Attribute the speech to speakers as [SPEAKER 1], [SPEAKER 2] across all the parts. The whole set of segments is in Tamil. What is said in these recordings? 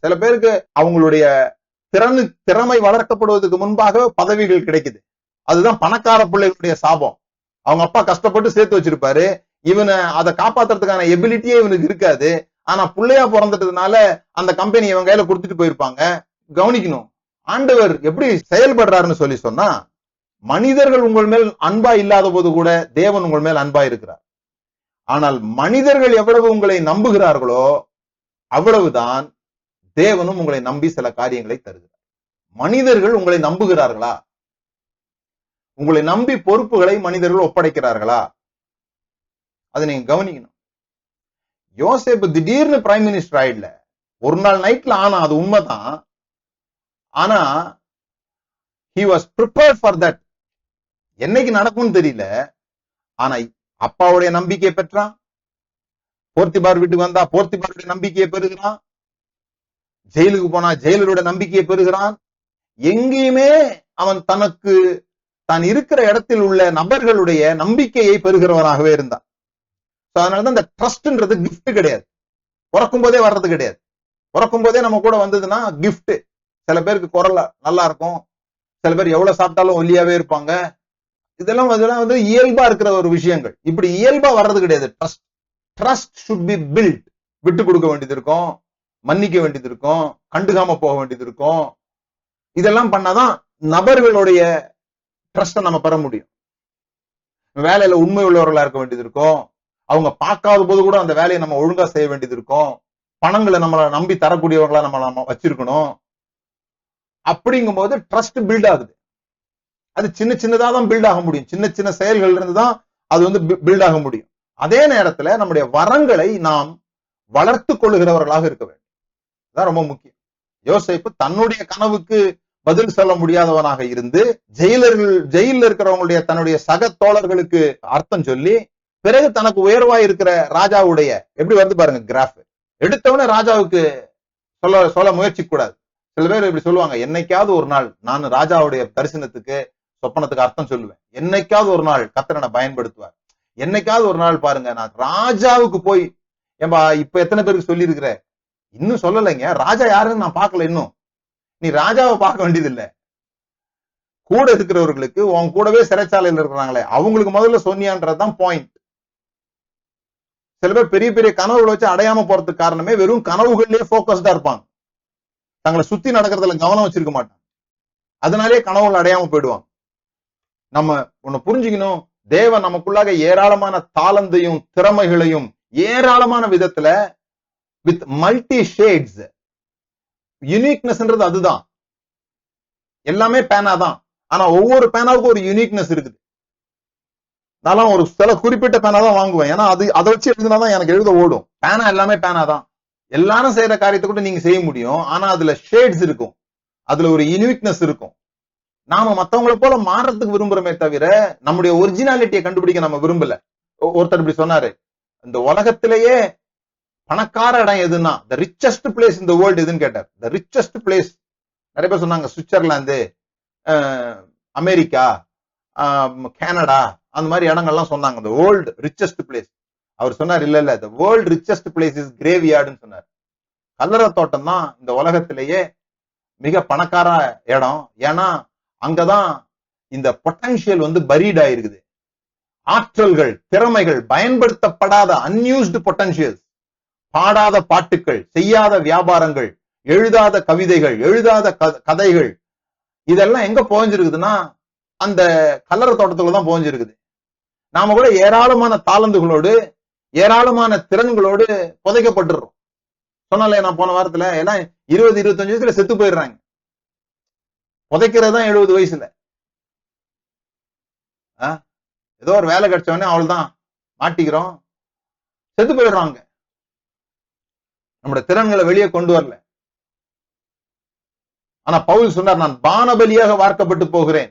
[SPEAKER 1] சில பேருக்கு அவங்களுடைய திறனு திறமை வளர்க்கப்படுவதற்கு முன்பாகவே பதவிகள் கிடைக்குது. அதுதான் பணக்கார பிள்ளைகளுடைய சாபம். அவங்க அப்பா கஷ்டப்பட்டு சேர்த்து வச்சிருப்பாரு. இவனை அதை காப்பாத்துறதுக்கான எபிலிட்டியே இவனுக்கு இருக்காது. ஆனா பிள்ளையா பிறந்துட்டதுனால அந்த கம்பெனி இவன் கையில கொடுத்துட்டு போயிருப்பாங்க. கவனிக்கணும். ஆண்டவர் எப்படி செயல்படுறாருன்னு சொல்லி சொன்னா மனிதர்கள் உங்கள் மேல் அன்பா இல்லாத போது கூட தேவன் உங்கள் மேல் அன்பா இருக்கிறார். ஆனால் மனிதர்கள் எவ்வளவு உங்களை நம்புகிறார்களோ அவ்வளவுதான் தேவனும் உங்களை நம்பி சில காரியங்களை தருகிறார். மனிதர்கள் உங்களை நம்புகிறார்களா? உங்களை நம்பி பொறுப்புகளை மனிதர்கள் ஒப்படைக்கிறார்களா? அதை நீங்க கவனிக்கணும். யோசேப்பு திடீர்னு பிரைம் மினிஸ்டர் ஆயிடல. ஒரு நாள் நைட்ல ஆனா அது உண்மைதான். ஆனா he was prepared for that என்னைக்கு நடக்கும்னு தெரியல. ஆனா அப்பாவுடைய நம்பிக்கையை பெற்றான் போர்த்திபார் வீட்டுக்கு வந்தா போர்த்திபாருடைய நம்பிக்கையை பெறுகிறான்? ஜெயிலுக்கு போனா ஜெயிலருடைய நம்பிக்கையை பெறுகிறான்? எங்கேயுமே அவன் தனக்கு தான் இருக்கிற இடத்தில் உள்ள நபர்களுடைய நம்பிக்கையை பெறுகிறவனாகவே இருந்தான். அதனாலதான் இந்த ட்ரஸ்ட்ன்றது கிஃப்ட் கிடையாது. பிறக்கும் போதே வர்றது கிடையாது. பிறக்கும் போதே நம்ம கூட வந்ததுன்னா கிஃப்ட் சில பேருக்கு குரல் நல்லா இருக்கும். சில பேர் எவ்வளவு சாப்பிட்டாலும் ஒல்லியாவே இருப்பாங்க. இதெல்லாம் இதெல்லாம் வந்து இயல்பா இருக்கிற ஒரு விஷயங்கள். இப்படி இயல்பா வர்றது கிடையாது. Trust trust should be build விட்டு கொடுக்க வேண்டியது இருக்கும். மன்னிக்க வேண்டியது இருக்கும். கண்டுக்காம போக வேண்டியது இருக்கும். இதெல்லாம் பண்ணாதான் நபர்களுடைய ட்ரஸ்ட்டை நம்ம பெற முடியும். வேலையில உண்மை உள்ளவர்களா இருக்க வேண்டியது இருக்கும். அவங்க பார்க்காத போது கூட அந்த வேலையை நம்ம ஒழுங்கா செய்ய வேண்டியது இருக்கும். பணங்களை நம்மளை நம்பி தரக்கூடியவங்களா நம்ம நம்ம வச்சிருக்கணும். அப்படிங்கும் போது ட்ரஸ்ட் பில்ட் ஆகுது. அது சின்ன சின்னதா தான் பில்ட் ஆக முடியும். சின்ன சின்ன செயல்கள் இருந்து தான் அது வந்து பில்ட் ஆக முடியும். அதே நேரத்துல நம்முடைய வரங்களை நாம் வளர்த்து கொள்ளுகிறவர்களாக இருக்க வேண்டும். அதான் ரொம்ப முக்கியம். யோசிப்பு தன்னுடைய கனவுக்கு பதில் சொல்ல முடியாதவனாக இருந்து ஜெயிலர்கள் ஜெயில இருக்கிறவங்களுடைய தன்னுடைய சக தோழர்களுக்கு அர்த்தம் சொல்லி பிறகு தனக்கு உயர்வா இருக்கிற ராஜாவுடைய எப்படி வருது பாருங்க கிராஃப் எடுத்தவனே ராஜாவுக்கு சொல்ல சொல்ல முயற்சி கூடாது. சில பேர் இப்படி சொல்லுவாங்க என்னைக்காவது ஒரு நாள் நான் ராஜாவுடைய தரிசனத்துக்கு சொப்பனத்துக்கு அர்த்தம் சொல்லுவேன். என்னைக்காவது ஒரு நாள் கத்திரனை பயன்படுத்துவார். என்னைக்காவது ஒரு நாள் பாருங்க நான் ராஜாவுக்கு போய் ஏன்பா இப்ப எத்தனை பேருக்கு சொல்லிருக்கிற இன்னும் சொல்லலைங்க. ராஜா யாருன்னு நான் பார்க்கல இன்னும். நீ ராஜாவை பார்க்க வேண்டியது இல்லை கூட இருக்கிறவர்களுக்கு உன் கூடவே சிறைச்சாலையில் இருக்கிறாங்களே அவங்களுக்கு முதல்ல சொன்னியான்றதுதான் பாயிண்ட் சில பேர் பெரிய பெரிய கனவுகளை வச்சு அடையாம போறதுக்கு காரணமே வெறும் கனவுகள்லயே போக்கஸ்டா இருப்பாங்க. தங்களை சுத்தி நடக்கிறதுல கவனம் வச்சிருக்க மாட்டாங்க. அதனாலே கனவுகள் அடையாம போயிடுவாங்க. நம்ம ஒன்னு புரிஞ்சுக்கணும். தேவன் நமக்குள்ளாக ஏராளமான தாளந்தையும் திறமைகளையும் ஏராளமான விதத்துல வித் மல்டி ஷேட்ஸ் யூனிக்னஸ்ன்றது அதுதான். எல்லாமே பேனா தான். ஆனா ஒவ்வொரு பேனாவுக்கும் ஒரு யூனிக்னஸ் இருக்குது. நான் ஒரு சில குறிப்பிட்ட பேனா தான் வாங்குவேன். ஏன்னா அது அதை வச்சு எழுதினாதான் எனக்கு எழுத ஓடும். பேனா எல்லாமே பேனா தான். எல்லாரும் செய்யற காரியத்தை கூட நீங்க செய்ய முடியும். ஆனா அதுல ஷேட்ஸ் இருக்கும். அதுல ஒரு யூனிக்னஸ் இருக்கும். நாம மத்தவங்களை போல மாறதுக்கு விரும்புறோமே தவிர நம்முடைய ஒரிஜினாலிட்டியை கண்டுபிடிக்க நம்ம விரும்பல. ஒருத்தர் இப்படி சொன்னாரு. இந்த உலகத்திலேயே பணக்கார இடம் எதுன்னா த ரிச்சஸ்ட் பிளேஸ் இந்த வேர்ல்டு எதுன்னு கேட்டார். த ரிச்சஸ்ட் பிளேஸ் நிறைய பேர் சொன்னாங்க சுவிட்சர்லாந்து அமெரிக்கா ஆஹ், கனடா அந்த மாதிரி இடங்கள்லாம் சொன்னாங்க. இந்த வேர்ல்டு ரிச்சஸ்ட் பிளேஸ் அவர் சொன்னார் இல்ல இல்ல the world richest place is கிரேவியார்டுன்னு சொன்னார். கல்லறை தோட்டம் தான் இந்த உலகத்திலேயே மிக பணக்கார இடம். ஏன்னா அங்கதான் இந்த பொட்டன்ஷியல் வந்து பரீட் ஆயிருக்குது. ஆற்றல்கள் திறமைகள் பயன்படுத்தப்படாத அன்யூஸ்டு பொட்டன்ஷியல்ஸ் பாடாத பாட்டுக்கள் செய்யாத வியாபாரங்கள் எழுதாத கவிதைகள் எழுதாத கதைகள் இதெல்லாம் எங்க புகஞ்சிருக்குதுன்னா அந்த கல்லறை தோட்டத்துக்குள்ள தான் புகஞ்சிருக்குது. நாம கூட ஏராளமான தாளந்துகளோடு ஏராளமான திறன்களோடு புதைக்கப்பட்டுறோம். சொன்னாலே நான் போன வாரத்துல ஏன்னா இருபது இருபத்தஞ்சு வயசுல செத்து போயிடுறாங்க. புதைக்கிறது தான் எழுபது வயசுல. ஏதோ ஒரு வேலை கிடைச்ச உடனே அவள்தான் மாட்டிக்கிறோம். செத்து போயிடுறாங்க. நம்முடைய திறன்களை வெளியே கொண்டு வரல. ஆனா பவுல் சொன்னார் நான் பானபலியாக வார்க்கப்பட்டு போகிறேன்.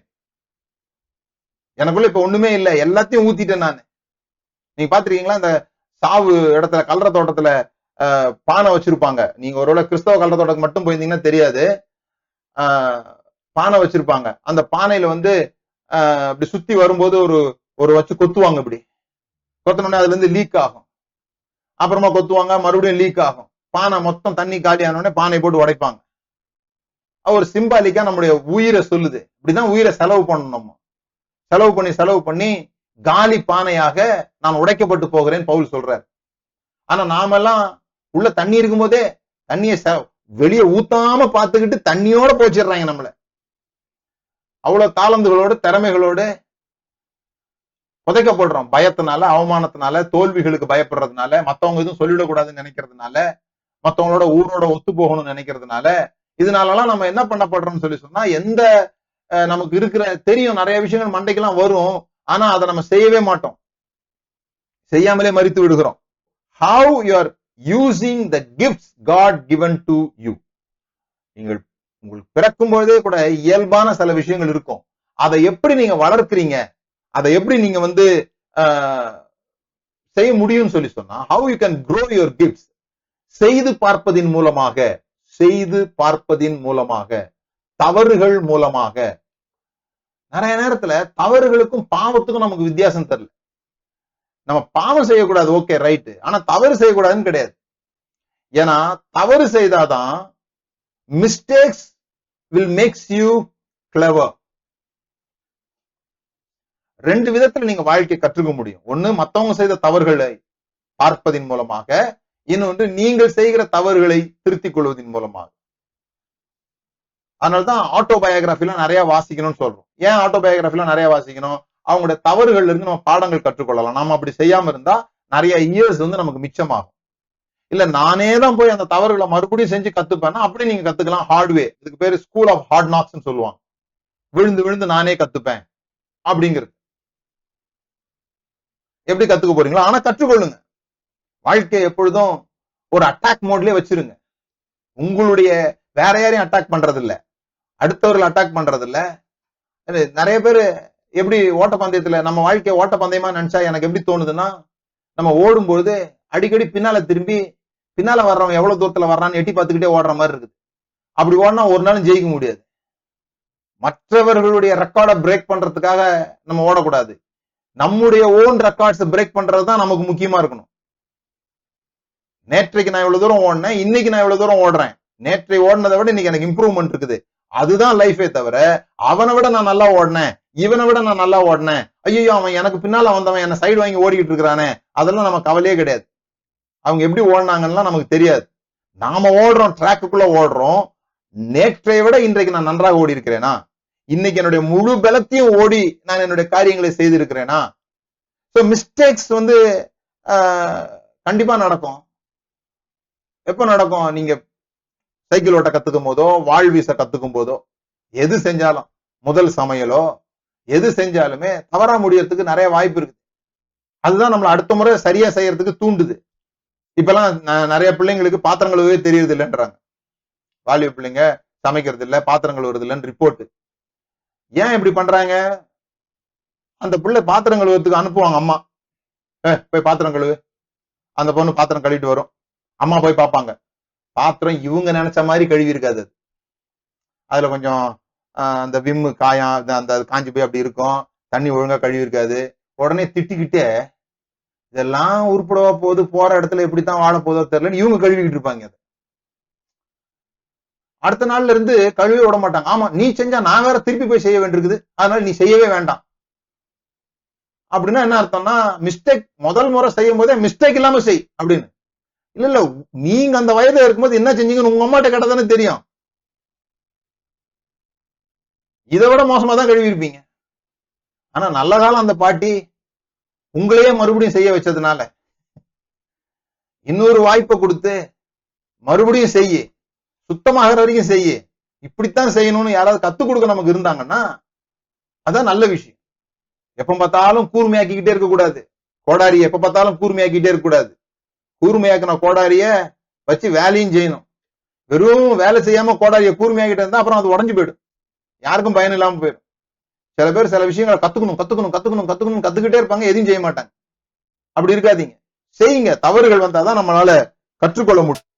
[SPEAKER 1] எனக்குள்ள இப்ப ஒண்ணுமே இல்லை. எல்லாத்தையும் ஊத்திட்டேன் நான். நீங்க பாத்திருக்கீங்களா? இந்த சாவு இடத்துல கல்ற தோட்டத்துல ஆஹ், பானை வச்சிருப்பாங்க. நீங்க ஒருவேளை கிறிஸ்தவ கல்லற தோட்டத்துக்கு மட்டும் போயிருந்தீங்கன்னா தெரியாது. ஆஹ், பானை வச்சிருப்பாங்க. அந்த பானையில வந்து ஆஹ், இப்படி சுத்தி வரும்போது ஒரு ஒரு வச்சு கொத்துவாங்க இப்படி. கொத்தனோடனே அதுல இருந்து லீக் ஆகும். அப்புறமா கொத்துவாங்க மறுபடியும் லீக் ஆகும். பானை மொத்தம் தண்ணி காலி உடனே பானை போட்டு உடைப்பாங்க. ஒரு சிம்பாலிக்கா நம்முடைய உயிரை சொல்லுது. இப்படிதான் உயிரை செலவு பண்ணணும் நம்ம. செலவு பண்ணி செலவு பண்ணி காலி பானையாக நான் உடைக்கப்பட்டு போகிறேன் பவுல் சொல்றார். ஆனா நாமெல்லாம் உள்ள தண்ணி இருக்கும்போதே தண்ணியை வெளியே ஊத்தாம பார்த்துக்கிட்டு தண்ணியோட போச்சிடுறாங்க நம்மள. அவ்வளவு தாளந்துகளோடு திறமைகளோட புதைக்கப்படுறோம். பயத்தினால அவமானத்தினால தோல்விகளுக்கு பயப்படுறதுனால மத்தவங்க எதுவும் சொல்லிடக்கூடாதுன்னு நினைக்கிறதுனால மத்தவங்களோட ஊரோட ஒத்து போகணும்னு நினைக்கிறதுனால இதனாலலாம் நம்ம என்ன பண்ணப்படுறோம்னு சொல்லி சொன்னா எந்த நமக்கு இருக்கிற தெரியும் நிறைய விஷயங்கள் மண்டைக்கெல்லாம் வரும். ஆனா அதை நம்ம செய்யவே மாட்டோம். செய்யாமலே மறித்து விடுகிறோம். How you are using the gifts God given to you நீங்கள் உங்களுக்கு பிறக்கும் பொழுதே கூட இயல்பான சில விஷயங்கள் இருக்கும். அதை எப்படி நீங்க வளர்க்குறீங்க? அதை எப்படி நீங்க வந்து செய்ய முடியும்னு சொல்லி சொன்னா how you can grow your gifts செய்து பார்ப்பதின் மூலமாக செய்து பார்ப்பதின் மூலமாக தவறுகள் மூலமாக. நிறைய நேரத்துல தவறுகளுக்கும் பாவத்துக்கும் நமக்கு வித்தியாசம் தெரியல. நம்ம பாவம் செய்யக்கூடாது ஓகே ரைட்டு ஆனா தவறு செய்யக்கூடாதுன்னு கிடையாது. ஏன்னா தவறு செய்தாதான் mistakes will makes you clever ரெண்டு விதத்துல நீங்க வாழ்க்கை கற்றுக்க முடியும். ஒண்ணு மத்தவங்க செய்த தவறுகளை பார்ப்பதின் மூலமாக இன்னொன்று நீங்கள் செய்கிற தவறுகளை திருத்திக் கொள்வதன் மூலமாக. அதனாலதான் ஆட்டோபயோகிராஃபிலாம் நிறைய வாசிக்கணும்னு சொல்றோம். ஏன் ஆட்டோபயோகிராஃபிலாம் நிறைய வாசிக்கணும்? அவங்களுடைய தவறுகள்ல இருந்து நம்ம பாடங்கள் கற்றுக்கொள்ளலாம். நாம அப்படி செய்யாம இருந்தா நிறைய இயர்ஸ் வந்து நமக்கு மிச்சமாகும். இல்ல நானே தான் போய் அந்த தவறுகளை மறுபடியும் செஞ்சு கத்துப்பேன்னா அப்படி நீங்க கத்துக்கலாம். ஹார்ட்வே இதுக்கு பேரு ஸ்கூல் ஆஃப் ஹார்ட் நாக்ஸ்னு சொல்லுவாங்க. விழுந்து விழுந்து நானே கத்துப்பேன். அப்படிங்கிறது. எப்படி கத்துக்க போறீங்களோ ஆனா கற்றுக்கொள்ளுங்க. வாழ்க்கை எப்பொழுதும் ஒரு அட்டாக் மோட்லயே வச்சிருங்க. உங்களுடைய வேற யாரையும் அட்டாக் பண்றது இல்ல அடுத்தவர்கள் அட்டாக் பண்றது இல்ல இது நிறைய பேர் எப்படி ஓட்டப்பந்தயத்துல நம்ம வாழ்க்கையை ஓட்டப்பந்தயமா நினைச்சா எனக்கு எப்படி தோணுதுன்னா நம்ம ஓடும்பொழுது அடிக்கடி பின்னால திரும்பி பின்னால வர்றவன் எவ்வளவு தூரத்துல வர்றான்னு எட்டி பார்த்துக்கிட்டே ஓடுற மாதிரி இருக்குது. அப்படி ஓடினா ஒரு நாளும் ஜெயிக்க முடியாது. மற்றவர்களுடைய ரெக்கார்டை பிரேக் பண்றதுக்காக நம்ம ஓடக்கூடாது. நம்முடைய ஓன் ரெக்கார்ட்ஸ் பிரேக் பண்றது தான் நமக்கு முக்கியமா இருக்கணும். நேற்றைக்கு நான் இவ்வளவு தூரம் ஓடினேன் இன்னைக்கு நான் இவ்வளவு தூரம் ஓடுறேன். நேற்றை ஓடினதை விட இன்னைக்கு எனக்கு இம்ப்ரூவ்மெண்ட் இருக்குது. அதுதான் லைஃபே தவிர அவனை விட நான் நல்லா ஓடினேன் இவனை விட நான் நல்லா ஓடினேன். ஐயோ அவன் எனக்கு பின்னால வந்தவன் என்ன சைடு வாங்கி ஓடிக்கிட்டு இருக்கிறானே. அதெல்லாம் நம்ம கவலையே கிடையாது. அவங்க எப்படி ஓடினாங்கன்னா நமக்கு தெரியாது. நாம ஓடுறோம் ட்ராக்குக்குள்ள ஓடுறோம். நேற்றை விட இன்றைக்கு நான் நன்றாக ஓடி இருக்கிறேனா இன்னைக்கு என்னுடைய முழு பலத்தையும் ஓடி நான் என்னுடைய காரியங்களை செய்திருக்கிறேனா? ஸோ மிஸ்டேக்ஸ் வந்து ஆஹ், கண்டிப்பா நடக்கும். எப்ப நடக்கும்? நீங்க சைக்கிள் ஓட்ட கத்துக்கும் போதோ வாழ் வீச கத்துக்கும் போதோ எது செஞ்சாலும் முதல் சமையலோ எது செஞ்சாலுமே தவறா முடியறதுக்கு நிறைய வாய்ப்பு இருக்கு. அதுதான் நம்மள அடுத்த முறை சரியா செய்யறதுக்கு தூண்டுது. இப்பெல்லாம் ந- நிறைய பிள்ளைங்களுக்கு பாத்திரம் கழுவவே தெரியுது இல்லைன்றாங்க வாலிப பிள்ளைங்க சமைக்கிறது இல்ல பாத்திரம் கழுவுறது இல்லைன்னு ரிப்போர்ட் ஏன் இப்படி பண்றாங்க? அந்த பிள்ளை பாத்திரம் கழுவுறதுக்கு அனுப்புவாங்க அம்மா. ஏ போய் பாத்திரம் கழுவு. அந்த பொண்ணு பாத்திரம் கழுவிட்டு வரும். அம்மா போய் பார்ப்பாங்க பாத்திரம் இவங்க நினைச்ச மாதிரி கழுவி இருக்காது அதுல கொஞ்சம் ஆஹ், அந்த விம்மு காயம் அந்த காஞ்சி போய் அப்படி இருக்கும். தண்ணி ஒழுங்கா கழுவி இருக்காது. உடனே திட்டிக்கிட்டே இதெல்லாம் உருப்படவா போகுது போற இடத்துல எப்படித்தான் வாழ போதோ தெரியலன்னு இவங்க கழுவிக்கிட்டு இருப்பாங்க அதை. அடுத்த நாள்ல இருந்து கழுவி விட மாட்டாங்க. ஆமா நீ செஞ்சா நான் வேற திருப்பி போய் செய்ய வேண்டியிருக்குது. அதனால நீ செய்யவே வேண்டாம். அப்படின்னா என்ன அர்த்தம்னா மிஸ்டேக் முதல் முறை செய்யும் போதே மிஸ்டேக் இல்லாம செய் அப்படின்னு. இல்ல இல்ல நீங்க அந்த வயதுல இருக்கும்போது என்ன செஞ்சீங்கன்னு உங்க அம்மாட்ட கேட்டா தெரியும். இதை விட மோசமா தான் கழுவி இருப்பீங்க ஆனா நல்ல காலம் அந்த பாட்டி. உங்களையே மறுபடியும் செய்ய வச்சதுனால. இன்னொரு வாய்ப்பை கொடுத்து மறுபடியும் செய்யு சுத்தமாகிற வரைக்கும் செய்யு இப்படித்தான் செய்யணும்னு யாராவது கத்துக் கொடுக்க நமக்கு இருந்தாங்கன்னா அதான் நல்ல விஷயம். எப்ப பார்த்தாலும் கூர்மையாக்கிக்கிட்டே இருக்கக்கூடாது கோடாரிய எப்ப பார்த்தாலும் கூர்மையாக்கிட்டே இருக்கக்கூடாது கூர்மையாக்கின கோடாரிய வச்சு வேலையும் செய்யணும். வெறும் வேலை செய்யாம கோடாரிய கூர்மையாக்கிட்டு இருந்தா அப்புறம் அது உடஞ்சு போயிடும். யாருக்கும் பயன் இல்லாம போயிடும். சில பேர் சில விஷயங்களை கத்துக்கணும் கத்துக்கணும் கத்துக்கணும் கத்துக்கணும் கத்துக்கிட்டே இருப்பாங்க எதையும் செய்ய மாட்டாங்க. அப்படி இருக்காதீங்க. செய்யுங்க. தவறுகள் வந்தாதான் நம்மளால கற்றுக்கொள்ள முடியும்.